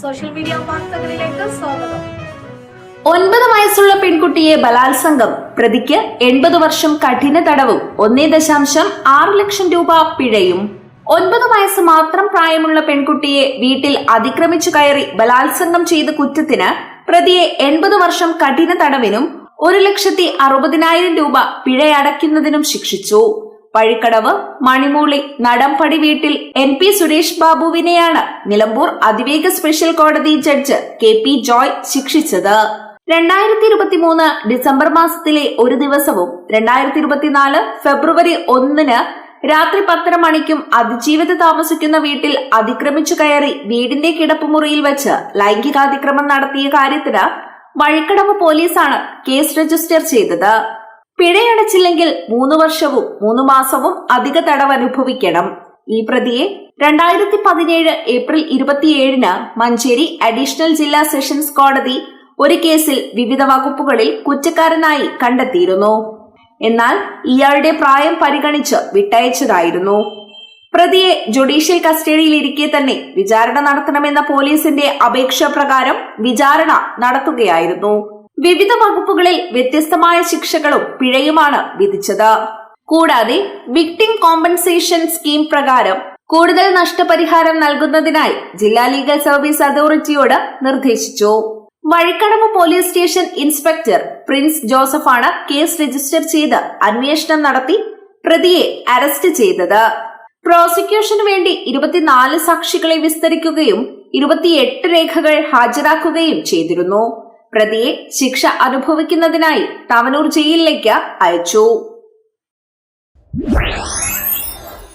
Social media വാർത്തകളിലേക്ക് സ്വാഗതം. ഒൻപത് വയസ്സുള്ള പെൺകുട്ടിയെ ബലാത്സംഗം. പ്രതിക്ക് എൺപത് വർഷം കഠിന തടവും. ഒന്നേ ദശാംശം ആറ് ലക്ഷം രൂപ പിഴയും. ഒൻപത് വയസ്സ് മാത്രം പ്രായമുള്ള പെൺകുട്ടിയെ വീട്ടിൽ അതിക്രമിച്ചു കയറി ബലാത്സംഗം ചെയ്ത കുറ്റത്തിന് പ്രതിയെ എൺപത് വർഷം കഠിന തടവിനും ഒരു ലക്ഷത്തി അറുപതിനായിരം രൂപ പിഴയടയ്ക്കുന്നതിനും ശിക്ഷിച്ചു. പഴിക്കടവ് മണിമൂളി നടംപടി വീട്ടിൽ എൻ പി സുരേഷ് ബാബുവിനെയാണ് നിലമ്പൂർ അതിവേഗ സ്പെഷ്യൽ കോടതി ജഡ്ജ് കെ പി ജോയ് ശിക്ഷിച്ചത്. രണ്ടായിരത്തി ഇരുപത്തിമൂന്ന് ഡിസംബർ മാസത്തിലെ ഒരു ദിവസവും രണ്ടായിരത്തി ഇരുപത്തിനാല് ഫെബ്രുവരി ഒന്നിന് രാത്രി പത്തര മണിക്കും അതിജീവിത താമസിക്കുന്ന വീട്ടിൽ അതിക്രമിച്ചു കയറി വീടിന്റെ കിടപ്പുമുറിയിൽ വെച്ച് ലൈംഗികാതിക്രമം നടത്തിയ കാര്യത്തിന് വഴിക്കടവ് പോലീസാണ് കേസ് രജിസ്റ്റർ ചെയ്തത്. പിഴയടച്ചില്ലെങ്കിൽ മൂന്ന് വർഷവും മൂന്ന് മാസവും അധിക തടവ് അനുഭവിക്കണം ഈ പ്രതിയെ രണ്ടായിരത്തി പതിനേഴ് ഏപ്രിൽ ഇരുപത്തിയേഴിന് മഞ്ചേരി അഡീഷണൽ ജില്ലാ സെഷൻസ് കോടതി ഒരു കേസിൽ വിവിധ വകുപ്പുകളിൽ കുറ്റക്കാരനായി കണ്ടെത്തിയിരുന്നു. എന്നാൽ ഇയാളുടെ പ്രായം പരിഗണിച്ച് വിട്ടയച്ചതായിരുന്നു. പ്രതിയെ ജുഡീഷ്യൽ കസ്റ്റഡിയിൽ ഇരിക്കെ തന്നെ വിചാരണ നടത്തണമെന്ന പോലീസിന്റെ അപേക്ഷ പ്രകാരം വിചാരണ നടത്തുകയായിരുന്നു. വിവിധ വകുപ്പുകളിൽ വ്യത്യസ്തമായ ശിക്ഷകളും പിഴയുമാണ് വിധിച്ചത്. കൂടാതെ വിക്ടിം കോമ്പൻസേഷൻ സ്കീം പ്രകാരം കൂടുതൽ നഷ്ടപരിഹാരം നൽകുന്നതിനായി ജില്ലാ ലീഗൽ സർവീസ് അതോറിറ്റിയോട് നിർദ്ദേശിച്ചു. Vazhikkadavu police station inspector Prince ജോസഫാണ് case register ചെയ്ത് അന്വേഷണം നടത്തി പ്രതിയെ അറസ്റ്റ് ചെയ്തത്. പ്രോസിക്യൂഷന് വേണ്ടി ഇരുപത്തിനാല് സാക്ഷികളെ വിസ്തരിക്കുകയും ഇരുപത്തിയെട്ട് രേഖകൾ ഹാജരാക്കുകയും ചെയ്തിരുന്നു. പ്രതിയെ ശിക്ഷ അനുഭവിക്കുന്നതിനായി തവനൂർ ജയിലിലേക്ക് അയച്ചു.